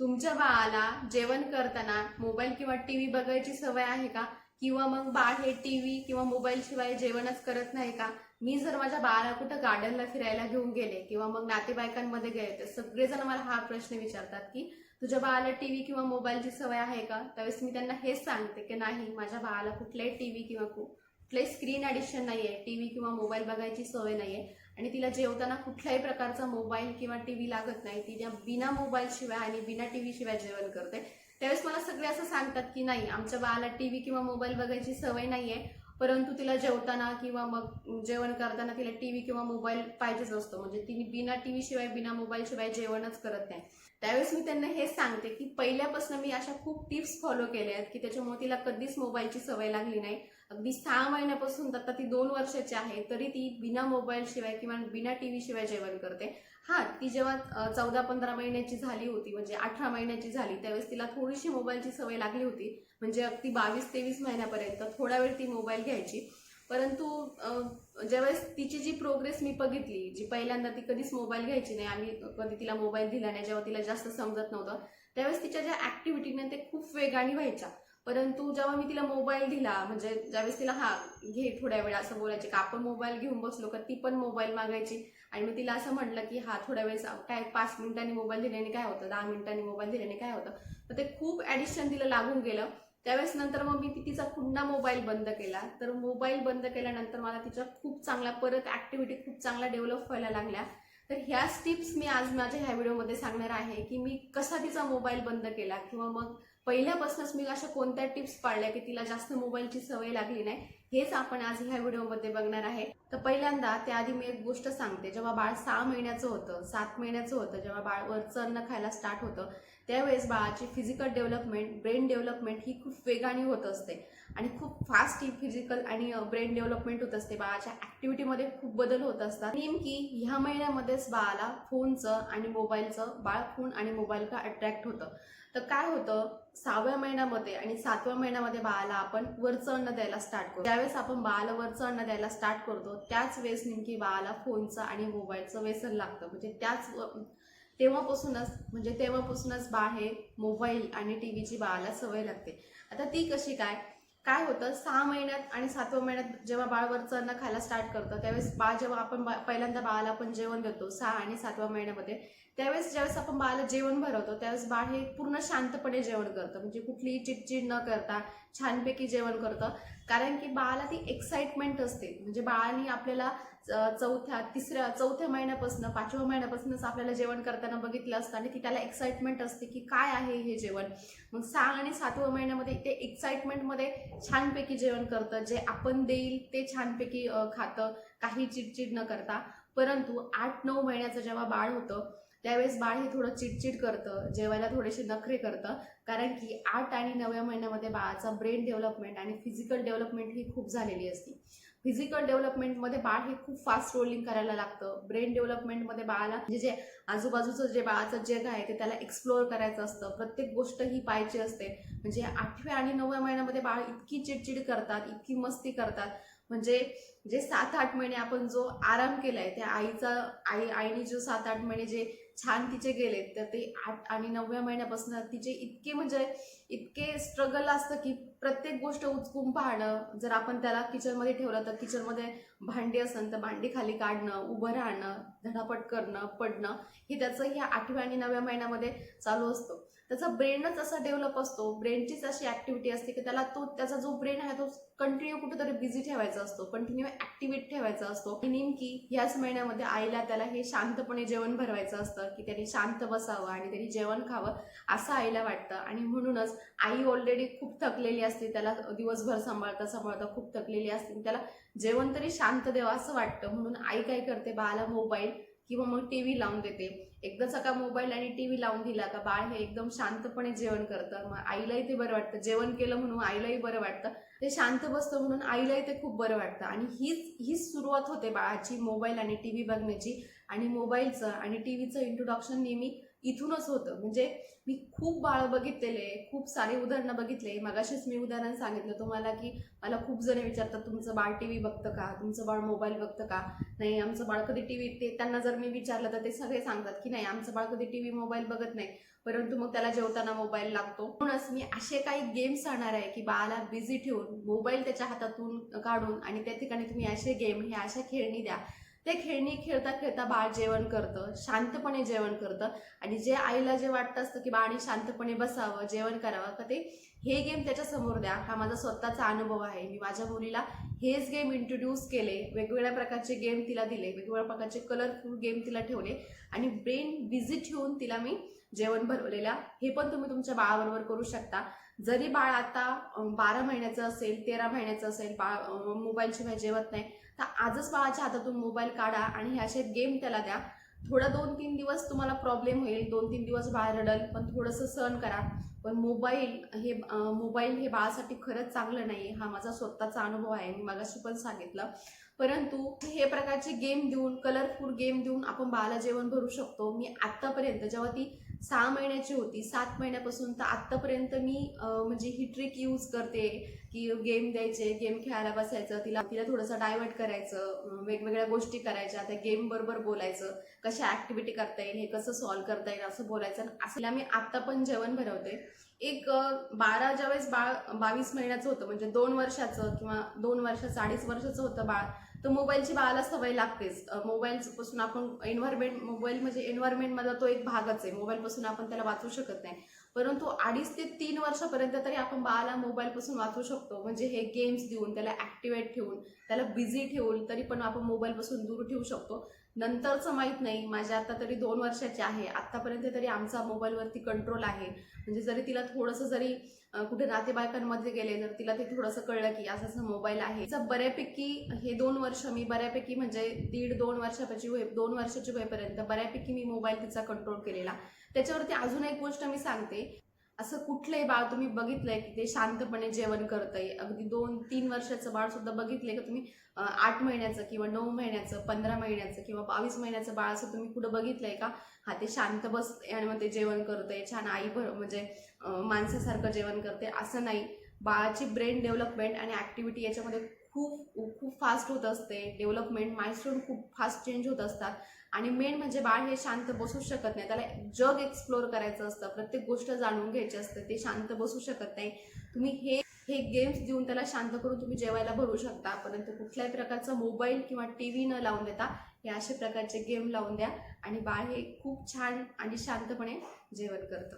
तुमच्या बाळाला जेवण करताना मोबाईल किंवा टी व्ही बघायची सवय आहे का? किंवा मग बाळ हे टी व्ही किंवा मोबाईल शिवाय जेवणच करत नाही का? मी जर माझ्या बाळाला कुठं गार्डनला फिरायला घेऊन गेले किंवा मग नातेवाईकांमध्ये गेले तर सगळेजण मला हा प्रश्न विचारतात की तुझ्या बाळाला टीव्ही किंवा मोबाईलची सवय आहे का? त्यावेळेस मी त्यांना हेच सांगते की नाही माझ्या बाळाला कुठल्याही टीव्ही किंवा कुठलंही स्क्रीन ॲडिशन स्क्रीन आहे टी टीव्ही किंवा मोबाईल बघायची सवय नाहीये. आणि तिला जेवताना कुठल्याही प्रकारचा मोबाईल किंवा टी व्ही लागत नाही. ती त्या बिना मोबाईलशिवाय आणि बिना टी व्हीशिवाय जेवण करते. त्यावेळेस मला सगळे असं सांगतात की नाही आमच्या बाळाला टी व्ही किंवा मोबाईल बघायची सवय नाही आहे परंतु तिला जेवताना किंवा मग जेवण करताना तिला टी व्ही किंवा मोबाईल पाहिजेच असतो. म्हणजे तिने बिना टी व्हीशिवाय बिना मोबाईलशिवाय जेवणच करत नाही. त्यावेळेस मी त्यांना हे सांगते की पहिल्यापासून मी अशा खूप टिप्स फॉलो केल्या आहेत की त्याच्यामुळे तिला कधीच मोबाईलची सवय लागली नाही. अगदी सहा महिन्यापासून आता ती दोन वर्षाची आहे तरी ती बिना मोबाईल शिवाय किंवा बिना टीव्ही शिवाय जेवण करते. हा ती जेव्हा चौदा पंधरा महिन्याची झाली होती म्हणजे अठरा महिन्याची झाली त्यावेळेस तिला थोडीशी मोबाईलची सवय लागली होती. म्हणजे अगदी बावीस तेवीस महिन्यापर्यंत थोडा वेळ ती मोबाईल घ्यायची. परंतु ज्यावेळेस तिची जी प्रोग्रेस मी बघितली जी पहिल्यांदा ती कधीच मोबाईल घ्यायची नाही आम्ही कधी तिला मोबाईल दिला नाही जेव्हा तिला जास्त समजत नव्हतं त्यावेळेस तिच्या ज्या ऍक्टिव्हिटीने ते खूप वेगाने व्हायच्या. परंतु जेव्हा मी तिला मोबाईल दिला म्हणजे ज्यावेळेस तिला हा घे थोड्या वेळ असं बोलायचे का आपण मोबाईल घेऊन बसलो का? ती पण मोबाईल मागायची. आणि मी तिला असं म्हटलं की हा थोड्या वेळेस काय पाच मिनिटांनी मोबाईल दिल्याने काय होतं? दहा मिनिटांनी मोबाईल दिल्याने काय होतं? तर ते खूप ॲडिक्शन तिला लागून गेलं. त्यावेळेस नंतर मग मी तिचा पुन्हा मोबाईल बंद केला. तर मोबाईल बंद केल्यानंतर मला तिच्या खूप चांगल्या परत ऍक्टिव्हिटी खूप चांगल्या डेव्हलप व्हायला लागल्या. तर ह्याच टिप्स मी आज माझ्या ह्या व्हिडिओमध्ये सांगणार आहे की मी कसा तिचा मोबाईल बंद केला किंवा मग पहिल्यापासूनच मी अशा कोणत्या टिप्स पाळल्या की तिला जास्त मोबाईलची सवय लागली नाही हेच आपण आज ह्या व्हिडिओमध्ये बघणार आहे. तर पहिल्यांदा त्याआधी मी एक गोष्ट सांगते. जेव्हा बाळ सहा महिन्याचं होतं सात महिन्याचं होतं जेव्हा बाळ वरचं अन्न खायला स्टार्ट होतं त्यावेळेस बाळाची फिजिकल डेव्हलपमेंट ब्रेन डेव्हलपमेंट ही खूप वेगाने होत असते. आणि खूप फास्ट ही फिजिकल आणि ब्रेन डेव्हलपमेंट होत असते. बाळाच्या ऍक्टिव्हिटीमध्ये खूप बदल होत असतात. नेमकी ह्या महिन्यामध्येच बाळाला फोनचं आणि मोबाईलचं बाळ फोन आणि मोबाईलचं अट्रॅक्ट होतं? तर काय होतं? सहाव्या महिन्यामध्ये आणि सातव्या महिन्यामध्ये बाळाला आपण वरचं अन्न द्यायला स्टार्ट करतो त्यावेळेस आपण बाळाला वरचं अन्न द्यायला स्टार्ट करतो त्याच वेळेस नेमकी बाळाला फोनचं आणि मोबाईलचं व्यसन लागतं. म्हणजे त्याच व- तेव्हापासूनच म्हणजे तेव्हापासूनच बाळ हे मोबाईल आणि टी व्हीची बाळाला सवय लागते. आता ती कशी काय? काय होतं? सहा महिन्यात आणि सातव्या महिन्यात जेव्हा बाळ वरचं अन्न खायला स्टार्ट करतं त्यावेळेस बाळ जेव्हा आपण पहिल्यांदा बाळाला आपण जेवण देतो सहा आणि सातव्या महिन्यामध्ये त्यावेळेस ज्यावेळेस आपण बाळाला जेवण भरवतो त्यावेळेस बाळ हे पूर्ण शांतपणे जेवण करतं. म्हणजे कुठलीही चिडचिड न करता छानपैकी जेवण करतं. कारण की बाळाला ती एक्साइटमेंट असते. म्हणजे बाळाने आपल्याला चौथ्या तिसऱ्या चौथ्या महिन्यापासून पाचव्या महिन्यापासूनच आपल्याला जेवण करताना बघितलं असतं आणि की त्याला एक्साइटमेंट असते की काय आहे हे जेवण. मग सहा आणि सातव्या महिन्यामध्ये ते एक्साइटमेंटमध्ये छानपैकी जेवण करतं. जे आपण देईल ते छानपैकी खातं. काही चिडचिड न करता. परंतु आठ नऊ महिन्याचं जेव्हा बाळ होतं त्यावेळेस बाळ हे थोडं चिडचिड करतं. जेवायला थोडेसे नखरे करतं. कारण की आठ आणि नवव्या महिन्यामध्ये बाळाचा ब्रेन डेव्हलपमेंट आणि फिजिकल डेव्हलपमेंट ही खूप झालेली असते. फिजिकल डेव्हलपमेंटमध्ये बाळ हे खूप फास्ट रोलिंग करायला लागतं. ब्रेन डेव्हलपमेंटमध्ये बाळाला म्हणजे जे आजूबाजूचं जे बाळाचं जग आहे ते त्याला एक्सप्लोअर करायचं असतं. प्रत्येक गोष्ट ही पाहिजे असते. म्हणजे आठव्या आणि नवव्या महिन्यामध्ये बाळ इतकी चिडचिड करतात इतकी मस्ती करतात. म्हणजे जे सात आठ महिने आपण जो आराम केला आहे त्या आईचा आई आईने जो सात आठ महिने जे छान तिचे गेले तर ते आठ आणि नवव्या महिन्यापासून तिचे इतके म्हणजे इतके स्ट्रगल असतं की प्रत्येक गोष्ट उचकून पाहणं जर आपण त्याला किचनमध्ये ठेवलं तर किचनमध्ये भांडी असेल तर भांडी खाली काढणं उभं राहणं धडापट करणं पडणं हे त्याचं ह्या आठव्या आणि नव्या महिन्यामध्ये चालू असतं. त्याचा ब्रेनच असा डेव्हलप असतो. ब्रेनचीच अशी ऍक्टिव्हिटी असते की त्याला तो त्याचा जो ब्रेन आहे तो कंटिन्यू कुठेतरी बिझी ठेवायचा असतो. कंटिन्यू ऍक्टिव्हेट ठेवायचा असतो. नेमकी ह्याच महिन्यामध्ये आईला त्याला हे शांतपणे जेवण भरवायचं असतं की त्याने शांत बसावं आणि त्यांनी जेवण खावं असं आईला वाटतं. आणि म्हणूनच आई ऑलरेडी खूप थकलेली असते त्याला दिवसभर सांभाळता सांभाळता खूप थकलेली असते. त्याला जेवण तरी शांत द्यावं असं वाटतं. म्हणून आई काय करते बाळाला मोबाईल किंवा मग टी व्ही लावून देते. एकदाचा का मोबाईल आणि टी व्ही लावून दिला का बाळ हे एकदम शांतपणे जेवण करतं. मग आईलाही ते बरं वाटतं. जेवण केलं म्हणून आईलाही बरं वाटतं. ते शांत बसतं म्हणून आईलाही ते खूप बरं वाटतं. आणि हीच हीच सुरुवात होते बाळाची मोबाईल आणि टी व्ही बघण्याची. आणि मोबाईलचं आणि टी व्हीचं इंट्रोडक्शन नेहमी इथूनच होतं. म्हणजे मी खूप बाळ बघितलेले खूप सारे उदाहरणं बघितले. मगाशीच मी उदाहरण सांगितलं तुम्हाला की मला खूप जण विचारतात तुमचं बाळ टी व्ही बघतं का? तुमचं बाळ मोबाईल बघतं का? नाही आमचं बाळ कधी टी व्ही ते त्यांना जर मी विचारलं तर ते सगळे सांगतात की नाही आमचं बाळ कधी टी व्ही मोबाईल बघत नाही. परंतु मग त्याला जेवताना मोबाईल लागतो. म्हणूनच मी असे काही गेम्स आणणार आहे की बाळाला बिझी ठेवून मोबाईल त्याच्या हातातून काढून आणि त्या ठिकाणी तुम्ही असे गेम हे अशा खेळणी द्या. ते खेळणी खेळता खेळता बाळ जेवण करतं शांतपणे जेवण करतं. आणि जे आईला जे वाटतं असतं की बाळाने शांतपणे बसावं जेवण करावं का ते हे गेम त्याच्यासमोर द्या. हा माझा स्वतःचा अनुभव आहे. मी माझ्या मुलीला हेच गेम इंट्रोड्यूस केले. वेगवेगळ्या प्रकारचे गेम तिला दिले. वेगवेगळ्या प्रकारचे कलरफुल गेम तिला ठेवले. आणि ब्रेन बिझी ठेवून तिला मी जेवण भरवलेलं हे पण तुम्ही तुमच्या बाळाबरोबर करू शकता. जरी बाळ आता बारा महिन्याचं असेल तेरा महिन्याचं असेल बाळ मोबाईलशिवाय जेवत नाही तर आजच बाळाच्या हातातून मोबाईल काढा आणि हे असे गेम त्याला द्या. थोडं दोन तीन दिवस तुम्हाला प्रॉब्लेम होईल दोन तीन दिवस बाळ रडल पण थोडंसं सहन करा. पण मोबाईल हे मोबाईल हे बाळासाठी खरंच चांगलं नाही हा माझा स्वतःचा अनुभव आहे मी मगाशी पण सांगितलं. परंतु हे प्रकारचे गेम देऊन कलरफुल गेम देऊन आपण बाळाला जेवण भरू शकतो. मी आत्तापर्यंत जेव्हा ती सहा महिन्याची होती. सात महिन्यापासून तर आत्तापर्यंत मी म्हणजे ही ट्रिक यूज करते की गेम द्यायचे गेम खेळायला बसायचं तिला तिला थोडंसं डायव्हर्ट करायचं वेगवेगळ्या गोष्टी करायच्या त्या गेम बरोबर बोलायचं कशा ऍक्टिव्हिटी करता येईल हे कसं सॉल्व्ह करता येईल असं बोलायचं. असं तिला मी आत्ता पण जेवण भरवते एक अं, बारा ज्यावेळेस बाळ बावीस महिन्याचं होतं म्हणजे दोन वर्षाचं किंवा दोन वर्षाचं अडीच वर्षाचं होतं बाळ तर मोबाईलची बाळाला सवय लागतेच. मोबाईलपासून आपण एन्व्हायरमेंट मोबाईल म्हणजे एन्व्हायरमेंटमधला तो एक भागच आहे. मोबाईलपासून आपण त्याला वाचू शकत नाही. परंतु अडीच ते तीन वर्षापर्यंत तरी आपण बाळाला मोबाईलपासून वाचू शकतो. म्हणजे हे गेम्स देऊन त्याला ॲक्टिवेट ठेवून त्याला बिझी ठेवून तरी पण आपण मोबाईलपासून दूर ठेवू शकतो. नंतरचं माहीत नाही. माझ्या आता तरी दोन वर्षाची आहे. आतापर्यंत तरी आमचा मोबाईलवरती कंट्रोल आहे. म्हणजे जरी तिला थोडंसं जरी कुठे नातेबायकांमध्ये गेले तर तिला ते थोडंसं कळलं की असं असं मोबाईल आहे. तिचा बऱ्यापैकी हे दोन वर्ष मी बऱ्यापैकी म्हणजे दीड दोन वर्षापाची होई दोन वर्षाची होईपर्यंत बऱ्यापैकी मी मोबाईल तिचा कंट्रोल केलेला. त्याच्यावरती अजून एक गोष्ट मी सांगते. असं कुठलंही बाळ तुम्ही बघितलंय की ते शांतपणे जेवण करतंय? अगदी दोन तीन वर्षाचं बाळ सुद्धा बघितलंय का तुम्ही? आठ महिन्याचं किंवा नऊ महिन्याचं पंधरा महिन्याचं किंवा बावीस महिन्याचं बाळ असं तुम्ही कुठं बघितलंय का? हा ते शांत बस आणि मग ते जेवण करतंय. छान आई भर म्हणजे माणसासारखं जेवण करते असं नाही. बाळाची ब्रेन डेव्हलपमेंट आणि ऍक्टिव्हिटी याच्यामध्ये खूप खूप फास्ट होत असते. डेव्हलपमेंट माइलस्टोन खूप फास्ट चेंज होत असतात. आणि मेन म्हणजे बाळ हे शांत बसू शकत नाही. त्याला जग एक्सप्लोर करायचं असतं. प्रत्येक गोष्ट जाणून घ्यायची असते. ते शांत बसू शकत नाही. तुम्ही हे हे गेम्स देऊन त्याला शांत करून तुम्ही जेवायला भरू शकता. परंतु कुठल्याही प्रकारचा मोबाईल किंवा टी व्ही न लावून देता हे असे प्रकारचे गेम लावून द्या. आणि बाळ हे खूप छान आणि शांतपणे जेवण करतं.